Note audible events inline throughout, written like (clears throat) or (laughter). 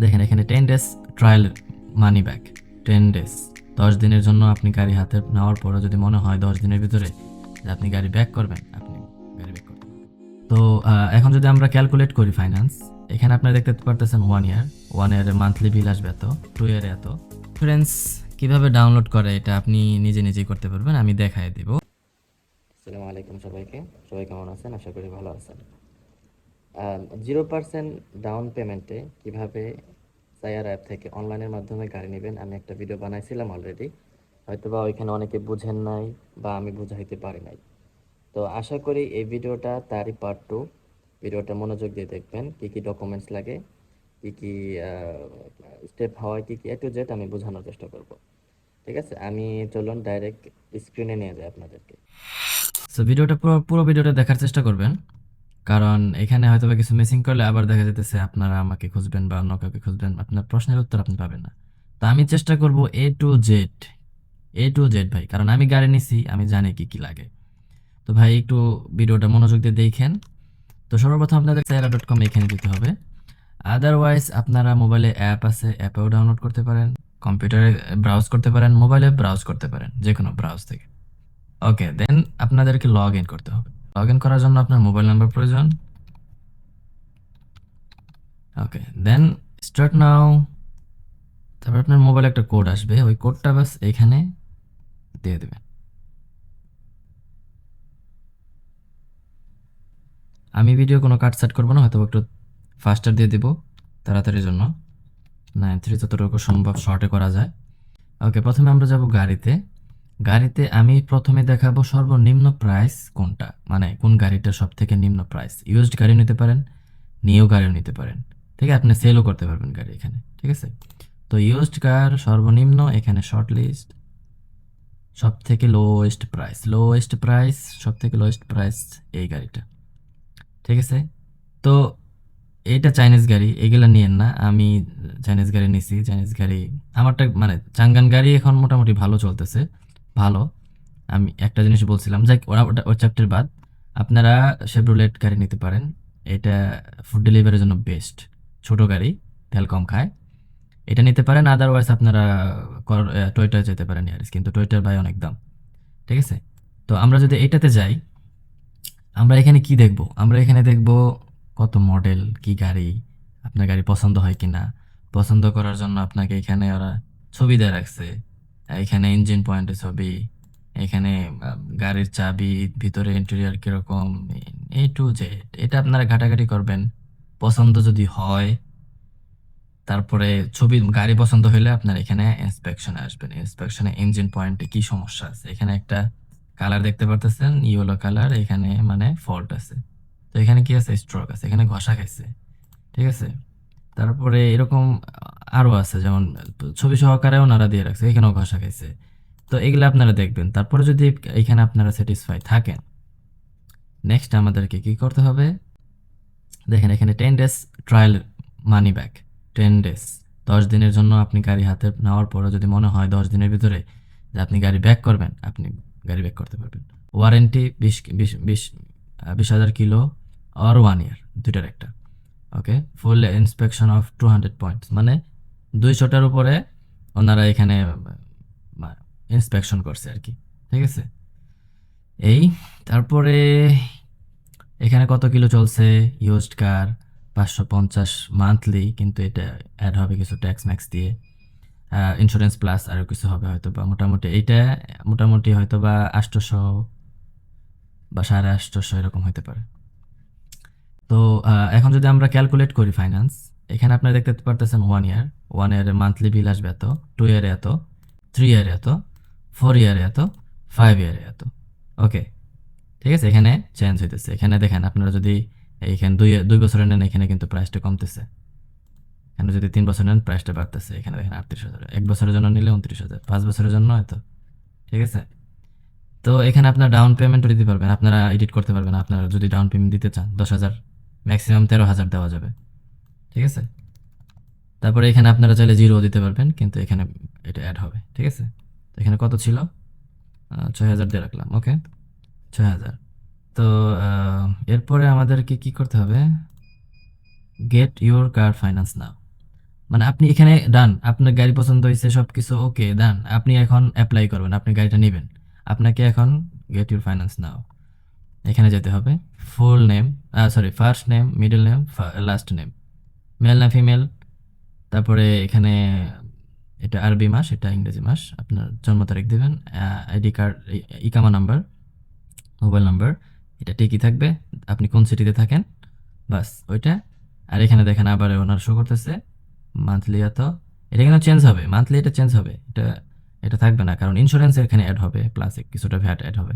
দেখেন, এখানে ten days trial money back ten days দশ দিনের জন্য আপনি গাড়ি হাতে নেওয়ার পরে যদি মনে হয় দশ দিনের ভিতরে যে আপনি গাড়ি ব্যাক করবেন, আপনি গাড়ি ব্যাক করবেন। তো এখন যদি আমরা ক্যালকুলেট করি ফাইন্যান্স এখানে আপনারা দেখতে পারতেছেন ওয়ান ইয়ার ওয়ান ইয়ারের মান্থলি বিল আসবে এত টু ইয়ারে এত। ফ্রেন্ডস কীভাবে ডাউনলোড করে এটা আপনি নিজে নিজেই করতে পারবেন, আমি দেখাই দিব। আসসালামু আলাইকুম সবাইকে। সবাই কেমন আছেন? আশা করি ভালো আছেন। জিরো পার্সেন্ট ডাউন পেমেন্টে কীভাবে সায়ার অ্যাপ থেকে অনলাইনের মাধ্যমে গাড়ি নেবেন, আমি একটা ভিডিও বানাইছিলাম অলরেডি হয়তো বা ওইখানে অনেকে বুঝেন নাই বা আমি বুঝাইতে পারি নাই। তো আশা করি এই ভিডিওটা তারই পার্ট টু ভিডিওটা মনোযোগ দিয়ে দেখবেন, কি কি ডকুমেন্টস লাগে, কি কি স্টেপ হওয়ায় কি কি এ টু জেড আমি বোঝানোর চেষ্টা করব। ঠিক আছে? আমি চলুন ডাইরেক্ট স্ক্রিনে নিয়ে যাই আপনাদেরকে। সো ভিডিওটা পুরো পুরো ভিডিওটা দেখার চেষ্টা করবেন। কারণ এখানে হয়তো বা কিছু মিসিং করলে আবার দেখা যেতেছে আপনারা আমাকে খুঁজবেন বা অন্য কাউকে খুঁজবেন, আপনার প্রশ্নের উত্তর আপনি পাবেন না। তো আমি চেষ্টা করব A to Z A to Z ভাই, কারণ আমি গাড়ি নিছি, আমি জানি কি কি লাগে। তো ভাই, একটু ভিডিওটা মনোযোগ দিয়ে দেখেন। তো সর্বপ্রথম আপনাদের সাইরা ডট কম এখানে দিতে হবে। আদারওয়াইজ আপনারা মোবাইলে অ্যাপ আছে অ্যাপেও ডাউনলোড করতে পারেন কম্পিউটারে ব্রাউজ করতে পারেন মোবাইলে ব্রাউজ করতে পারেন যে কোনো ব্রাউজ থেকে। ওকে দেন আপনাদেরকে লগ ইন করতে হবে। লগ ইন করার জন্য আপনার মোবাইল নাম্বার প্রয়োজন। ওকে দেন স্টার্ট নাও তারপর আপনার মোবাইলে একটা কোড আসবে, ওই কোডটা বাস এখানে দিয়ে দেবেন। আমি ভিডিও কোনো কাট সেট করব না, হয়তো একটু ফাস্টার দিয়ে দিব তাড়াতাড়ির জন্য। নাইন থ্রি যতটুকু সম্ভব শর্টে করা যায়। ওকে প্রথমে আমরা যাব গাড়িতে। গাড়িতে আমি প্রথমে দেখাবো সর্বনিম্ন প্রাইস কোনটা? মানে কোন গাড়িটা সব থেকে নিম্ন প্রাইস ইউজড গাড়ি নিতে পারেন নিউ গাড়িও নিতে পারেন। ঠিক আছে? আপনি সেলও করতে পারবেন গাড়ি এখানে। ঠিক আছে? তো ইউজড কার সর্বনিম্ন এখানে শর্ট লিস্ট সব থেকে লোয়েস্ট প্রাইস লোয়েস্ট প্রাইস সব থেকে লোয়েস্ট প্রাইস এই গাড়িটা। ঠিক আছে? তো এটা চাইনিজ গাড়ি, এগুলা নিয়েন না। আমি চাইনিজ গাড়ি নিছি। চাইনিজ গাড়ি, আমারটা মানে চাঙ্গান গাড়ি এখন মোটামুটি ভালো চলতেছে। ভালো। আমি একটা জিনিস বলছিলাম যাই ওরা ওটা ওই চ্যাপ্টার বাদ। আপনারা শেভরোলেট গাড়ি নিতে পারেন। এটা ফুড ডেলিভারির জন্য বেস্ট ছোট গাড়ি, তেল কম খায়। এটা নিতে পারেন আদারওয়াইজ আপনারা টয়টায় যেতে পারেন ইয়ারিস কিন্তু টয়টার ভাই অনেক দাম। ঠিক আছে? তো আমরা যদি এটাতে যাই, আমরা এখানে কি দেখব? আমরা এখানে দেখব কত মডেল কি গাড়ি, আপনার গাড়ি পছন্দ হয় কি না পছন্দ করার জন্য আপনাকে এখানে ওরা ছবি দিয়ে রাখছে। এখানে ইঞ্জিন পয়েন্টের ছবি, এখানে গাড়ির চাবি, ভিতরে ইন্টেরিয়ার কীরকম, এ টু জেড এটা আপনারা ঘাটাঘাটি করবেন। পছন্দ যদি হয়, তারপরে ছবি, গাড়ি পছন্দ হলে আপনার এখানে ইন্সপেকশনে আসবেন। ইন্সপেকশনে ইঞ্জিন পয়েন্টে কি সমস্যা আছে? এখানে একটা কালার দেখতে পারতেছেন ইয়েলো কালার এখানে মানে ফল্ট আছে। তো এখানে কি আছে? স্ট্রোক আছে, এখানে ঘষা খাইছে। ঠিক আছে? তারপরে এরকম আরও আছে, যেমন, ছবি সহকারেও ওনারা দিয়ে রাখছে, এখানেও ঘষা খাইছে। তো এগুলো আপনারা দেখবেন, তারপরে যদি এখানে আপনারা স্যাটিসফাই থাকেন নেক্সট আমাদেরকে কি করতে হবে? দেখেন, এখানে ten days trial money back ten days দশ দিনের জন্য আপনি গাড়ি হাতে নেওয়ার পরে যদি মনে হয় দশ দিনের ভিতরে যে আপনি গাড়ি ব্যাক করবেন, আপনি গাড়ি ব্যাক করতে পারবেন। ওয়ারেন্টি বিশ বিশ বিশ বিশ হাজার কিলো আর ওয়ান ইয়ার দুটার একটা। Okay full inspection of two hundred points মানে দুইশোটার উপরে ওনারা এখানে ইন্সপেকশন করছে আর কি। ঠিক আছে? এই, তারপরে এখানে কত কিলো চলছে? ইউজড কার পাঁচশো পঞ্চাশ মান্থলি কিন্তু এটা অ্যাড হবে কিছু ট্যাক্স ম্যাক্স দিয়ে। ইন্স্যুরেন্স প্লাস আরও কিছু হবে হয়তো বা মোটামুটি এইটা, মোটামুটি হয়তো বা আটশোশো বা সাড়ে আটশোশো এরকম হতে পারে। তো এখন যদি আমরা ক্যালকুলেট করি ফাইন্যান্স এখানে আপনারা দেখতে পারতেছেন ওয়ান ইয়ার ওয়ান ইয়ারের মান্থলি বিল আসবে এত টু ইয়ারে এত থ্রি ইয়ারে এত ফোর ইয়ারে এত ফাইভ ইয়ারে এত। ওকে ঠিক আছে, এখানে চেঞ্জ হইতেছে। এখানে দেখেন, আপনারা যদি এইখানে দুই দুই বছরের নেন, এখানে কিন্তু প্রাইসটা কমতেছে। এখানে যদি তিন বছর নেন প্রাইসটা বাড়তেছে। এখানে দেখেন আটত্রিশ হাজার। এক বছরের জন্য নিলে উনত্রিশ হাজার। পাঁচ বছরের জন্য এত। ঠিক আছে? তো এখানে আপনার ডাউন পেমেন্টও দিতে পারবেন। আপনারা এডিট করতে পারবেন। আপনারা যদি ডাউন পেমেন্ট দিতে চান, দশ হাজার ম্যাক্সিমাম তেরো হাজার দেওয়া যাবে। ঠিক আছে? তারপরে এখানে আপনারা চাইলে জিরো দিতে পারবেন, কিন্তু এখানে এটা অ্যাড হবে, ঠিক আছে? এখানে কত ছিল? ছয় হাজার দিয়ে রাখলাম ওকে ছয় হাজার তো এরপরে আমাদেরকে কি করতে হবে? Get your car finance now মানে আপনি এখানে ডান আপনার গাড়ি পছন্দ হয়েছে সব কিছু ওকে ডান আপনি এখন অ্যাপ্লাই করবেন, আপনি গাড়িটা নেবেন। আপনাকে এখন গেট ইউর ফাইন্যান্স নাও এখানে যেতে হবে। Full name sorry first name middle name last name male না ফিমেল তারপরে এখানে এটা আরবি মাস, এটা ইংরেজি মাস। আপনার জন্ম তারিখ দেবেন আইডি কার্ড ইকামা নাম্বার, মোবাইল নাম্বার, এটা ঠিকই থাকবে। আপনি কোন সিটিতে থাকেন? বাস, ওইটা। আর এখানে দেখেন আবার ওনার শো করতেছে মান্থলি এত। এটা কিন্তু চেঞ্জ হবে মান্থলি এটা চেঞ্জ হবে। এটা এটা থাকবে না, কারণ ইন্স্যুরেন্স এখানে অ্যাড হবে প্লাস কিছুটা ভ্যাট অ্যাড হবে।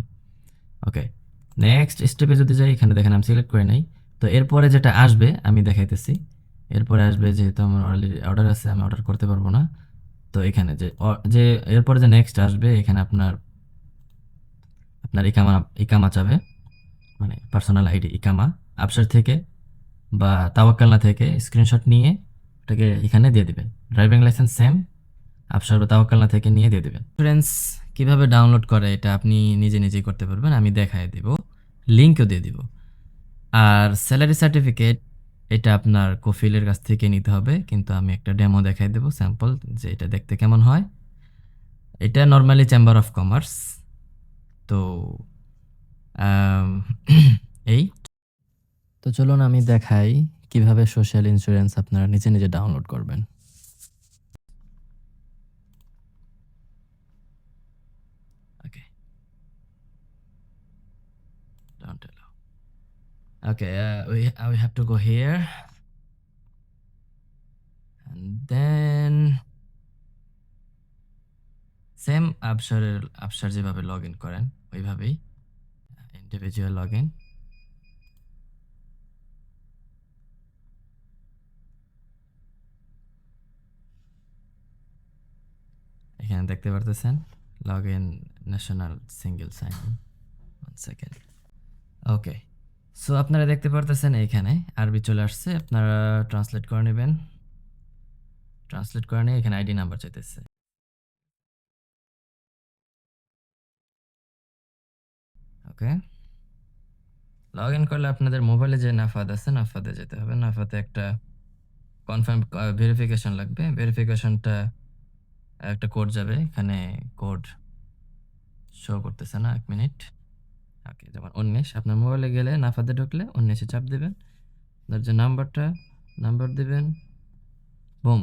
ওকে নেক্সট স্টেপে যদি যাই, এখানে দেখেন আমি সিলেক্ট করে নেই। তো এরপরে যেটা আসবে, আমি দেখাইতেছি। এরপরে আসবে যেহেতু আমার অলরেডি অর্ডার আছে, আমি অর্ডার করতে পারব না। তো এখানে যে যে, এরপরে যে নেক্সট আসবে, এখানে আপনার আপনার ইকামা ইকামা চাবে। মানে পার্সোনাল আইডি ইকামা। আপসার থেকে বা তাওয়াক্কালনা থেকে স্ক্রিনশট নিয়ে ওটাকে এখানে দিয়ে দেবেন। ড্রাইভিং লাইসেন্স সেম আপসার বা তাওয়াক্কালনা থেকে নিয়ে দিয়ে দেবেন। ইন্স্যুরেন্স কীভাবে ডাউনলোড করে এটা আপনি নিজে নিজেই করতে পারবেন, আমি দেখাই দিব। লিঙ্কও দিয়ে দিব। আর স্যালারি সার্টিফিকেট এটা আপনার কফিলের কাছ থেকে নিতে হবে, কিন্তু আমি একটা ডেমো দেখাই দেবো স্যাম্পল যে এটা দেখতে কেমন হয়। এটা নর্মালি চেম্বার অফ কমার্স তো (clears throat) এই। তো চলুন আমি দেখাই কীভাবে সোশ্যাল ইন্স্যুরেন্স আপনারা নিজে নিজে ডাউনলোড করবেন। Okay uh, we, uh, we have to go here. And then same আপসারের Absher যেভাবে লগ ইন করেন ওইভাবেই ইন্ডিভিজুয়াল লগ ইন এখানে দেখতে পারতেছেন log in national single sign one second okay so আপনারা দেখতে পারতেছেন এইখানে। আরবি চলে আসছে। আপনারা ট্রান্সলেট করে নেবেন। ট্রান্সলেট করে নিয়ে এখানে আইডি নাম্বার চাইতেছে। ওকে লগ ইন করলে আপনাদের মোবাইলে যে নাফাদ আছে নাফাদে যেতে হবে। নাফাতে একটা কনফার্ম ভেরিফিকেশন লাগবে। ভেরিফিকেশনটা একটা কোড যাবে। এখানে কোড শো করতেছে না, এক মিনিট ওকে যেমন উনিশ, আপনার মোবাইলে গেলে নাফাতে ঢুকলে উনিশে চাপ দেবেন। ধর যে নাম্বারটা, নাম্বার দেবেন বোম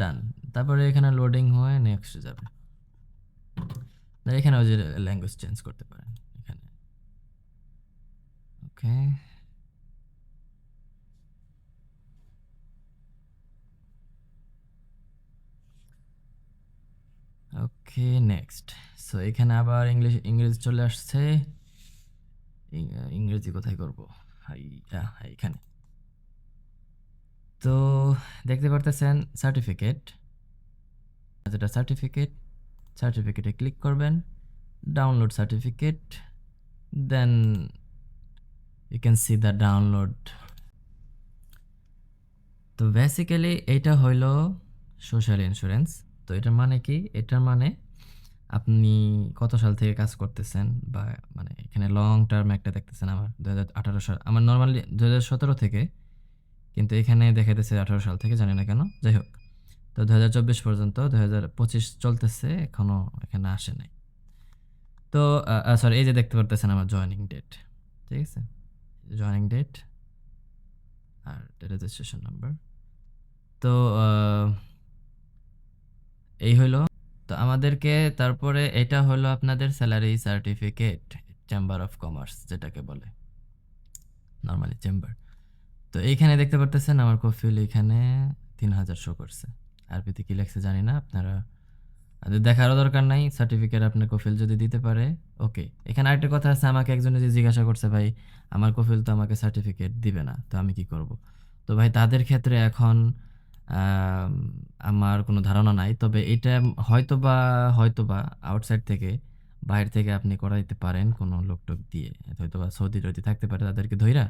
ডান তারপরে এখানে লোডিং হয়ে নেক্সট যাবে। আর এখানে ওই যে ল্যাঙ্গুয়েজ চেঞ্জ করতে পারেন, এখানে। ওকে ওকে নেক্সট সো এখানে আবার ইংলিশ ইংরেজি চলে আসছে। ইংরেজি কোথায় করব? এখানে। তো, দেখতে পারতেছেন সার্টিফিকেট যেটা সার্টিফিকেট সার্টিফিকেটে ক্লিক করবেন download certificate then you can see the download তো বেসিক্যালি এইটা হইল সোশ্যাল ইন্স্যুরেন্স তো এটার মানে কি? এটার মানে আপনি কত সাল থেকে কাজ করতেছেন? বা মানে এখানে লং টার্ম একটা দেখতেছেন আমার দু হাজার আঠারো সাল। আমার নর্মালি দু হাজার সতেরো থেকে, কিন্তু এখানে দেখাইতেছে আঠারো সাল থেকে, জানি না কেন। যাই হোক, তো দু হাজার চব্বিশ পর্যন্ত দু হাজার পঁচিশ চলতেছে এখনও এখানে আসে নাই। তো সরি এই যে দেখতে পারতেছেন আমার জয়নিং ডেট ঠিক আছে? জয়নিং ডেট আর রেজিস্ট্রেশন নাম্বার তো এই হলো তো আমাদেরকে তারপরে এটা হলো আপনাদের salary certificate chamber of commerce যেটাকে বলে নর্মালি চেম্বার তো এইখানে দেখতে পারতেছেন আমার কফিল এখানে তিন হাজার শো করছে। আরবিতে কি লেখছে জানি না, আপনারা দেখারও দরকার নাই সার্টিফিকেট আপনার কফিল যদি দিতে পারে ওকে এখানে আরেকটা কথা আছে, আমাকে একজনে যে জিজ্ঞাসা করছে, ভাই, আমার কফিল তো আমাকে সার্টিফিকেট দিবে না, তো আমি কি করব? তো ভাই, তাদের ক্ষেত্রে এখন আম, আমার কোনো ধারণা নাই। তবে এটা হয়তো বা হয়তো বা আউটসাইড থেকে বাইরে থেকে আপনি করা করাইতে পারেন কোনো লোক টোক দিয়ে। হয়তো বা সৌদি টৌদি থাকতে পারে তাদেরকে ধইরা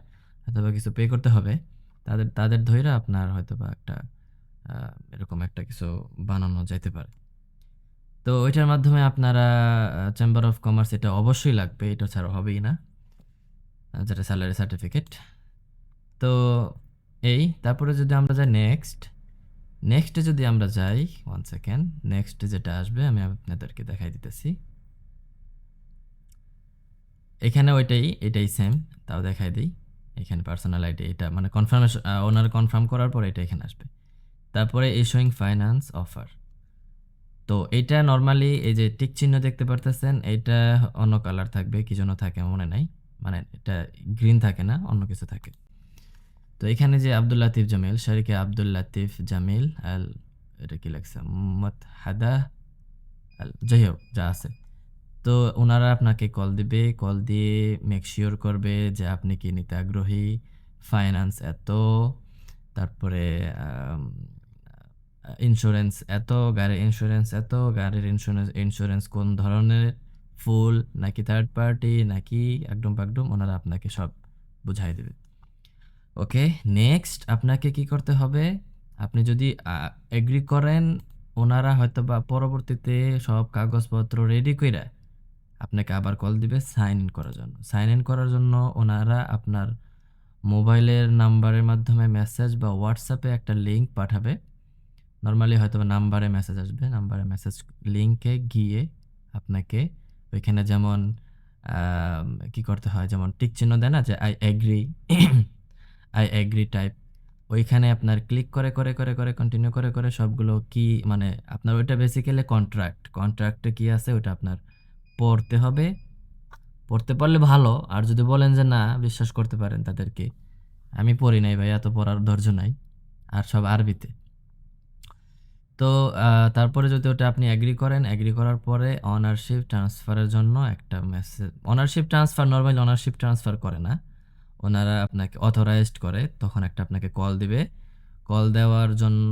হয়তো বা কিছু পে করতে হবে। তাদের তাদের ধইরা আপনার হয়তো বা একটা এরকম একটা কিছু বানানো যাইতে পারে। তো ওইটার মাধ্যমে আপনারা চেম্বার অফ কমার্স এটা অবশ্যই লাগবে এটা ছাড়া হবেই না যেটা স্যালারি সার্টিফিকেট তো এই তারপরে যদি আমরা যাই নেক্সট নেক্সটে যদি আমরা যাই ওয়ান সেকেন্ড নেক্সট যেটা আসবে, আমি আপনাদেরকে দেখাই দিতেছি। এখানে ওইটাই, এটাই সেম তাও দেখাই দিই। এখানে পার্সোনাল আইডি এটা মানে কনফার্মেশন ওনার কনফার্ম করার পর এটা এখানে আসবে। তারপরে ইস্যুইং ফাইন্যান্স অফার তো এটা নর্মালি এই যে টিক চিহ্ন দেখতে পারতেছেন, এটা অন্য কালার থাকবে, কি জন্য থাকে, মনে নাই। মানে এটা গ্রিন থাকে না, অন্য কিছু থাকে। তো এখানে যে আব্দুল লাতিফ জামিল, শারিকে আব্দুল লাতিফ জামিল আল এটা কি লাগছে মোহাম্মদ হাদা আল যাই হোক, যা আছে। তো ওনারা আপনাকে কল দিবে কল দিয়ে মেক শিওর করবে যে আপনি কি নিতে আগ্রহী ফাইন্যান্স এত, তারপরে ইন্স্যুরেন্স এত, গাড়ির ইন্স্যুরেন্স এত, গাড়ির ইন্স্যুরেন্স ইন্স্যুরেন্স কোন ধরনের ফুল নাকি থার্ড পার্টি নাকি একদম একদম ওনারা আপনাকে সব বুঝাই দেবে। ওকে, নেক্সট আপনাকে কি করতে হবে? আপনি যদি এগ্রি করেন, ওনারা হয়তো বা পরবর্তীতে সব কাগজপত্র রেডি কইরা আপনাকে আবার কল দিবে সাইন ইন করার জন্য। সাইন ইন করার জন্য ওনারা আপনার মোবাইলের নাম্বারের মাধ্যমে মেসেজ বা হোয়াটসঅ্যাপে একটা লিঙ্ক পাঠাবে। নর্মালি হয়তো নাম্বারে মেসেজ আসবে, নাম্বারে মেসেজ লিঙ্কে গিয়ে আপনাকে ওইখানে যেমন কি করতে হয়? যেমন টিক চিহ্ন দেয় না যে I agree I agree type ওইখানে আপনার ক্লিক করে করে করে করে কন্টিনিউ করে করে সবগুলো কি মানে আপনার ওইটা বেসিক্যালি কন্ট্রাক্ট কন্ট্রাক্টে কি আছে? ওইটা আপনার পড়তে হবে। পড়তে পারলে ভালো। আর যদি বলেন যে না, বিশ্বাস করতে পারেন তাদেরকে। আমি পড়ি নাই ভাই, এত পড়ার ধৈর্য নাই। আর সব আরবিতে। তো তারপরে যদি ওটা আপনি অ্যাগ্রি করেন অ্যাগ্রি করার পরে অনারশিপ ট্রান্সফারের জন্য একটা message ownership transfer normally ownership transfer করে না। ওনারা আপনাকে অথরাইজড করে, তখন একটা আপনাকে কল দিবে। কল দেওয়ার জন্য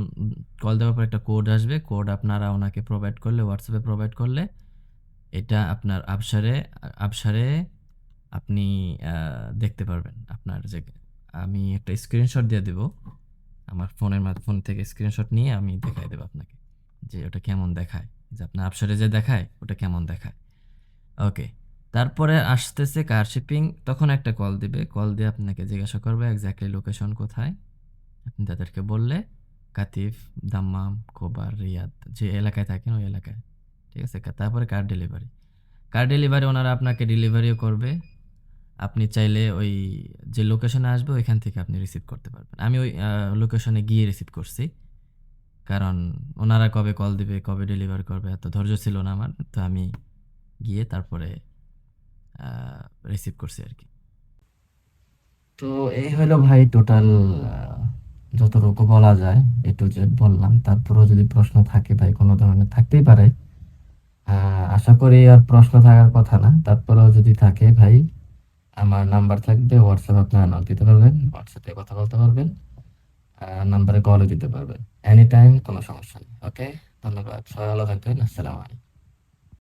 কল দেওয়ার পর একটা কোড আসবে। কোড আপনারা ওনাকে প্রোভাইড করলে হোয়াটসঅ্যাপে প্রোভাইড করলে, এটা আপনার আবসারে আবসারে আপনি দেখতে পারবেন। আপনার যে, আমি একটা স্ক্রিনশট দিয়ে দেব। আমার ফোনের মাধ্যমে, ফোন থেকে স্ক্রিনশট নিয়ে আমি দেখাই দেবো আপনাকে যে ওটা কেমন দেখায়। যে আপনার আপসারে যে দেখায়, ওটা কেমন দেখায়। ওকে তারপরে আসতেছে কার শিপিং তখন একটা কল দিবে। কল দিয়ে আপনাকে জিজ্ঞাসা করবে এক্স্যাক্টলি লোকেশন কোথায়। আপনি তাদেরকে বললে, কাতিফ, দাম্মাম কোবার রিয়াদ, যে এলাকায় থাকেন ওই এলাকায়। ঠিক আছে? তারপরে কার ডেলিভারি কার ডেলিভারি ওনারা আপনাকে ডেলিভারিও করবে। আপনি চাইলে ওই যে লোকেশনে আসবে, ওইখান থেকে আপনি রিসিভ করতে পারবেন। আমি ওই লোকেশনে গিয়ে রিসিভ করছি। কারণ ওনারা কবে কল দিবে, কবে ডেলিভার করবে, এত ধৈর্য ছিল না আমার। তো আমি গিয়ে তারপরে রিসিভ করছি আর কি। তো এই হলো ভাই টোটাল যতটুকু বলা যায় এ টু জেড বললাম। তারপরেও যদি প্রশ্ন থাকে ভাই, কোনো ধরনের থাকতেই পারে। আশা করি আর প্রশ্ন থাকার কথা না। তারপরেও যদি থাকে ভাই, আমার নাম্বার থাকবে হোয়াটসঅ্যাপ আপনারা নক দিতে পারবেন হোয়াটসঅ্যাপে কথা বলতে পারবেন নাম্বারে কলও দিতে পারবেন। এনি টাইম কোনো সমস্যা নেই ওকে ধন্যবাদ, সবাই ভালো থাকবেন, আসসালামু আলাইকুম।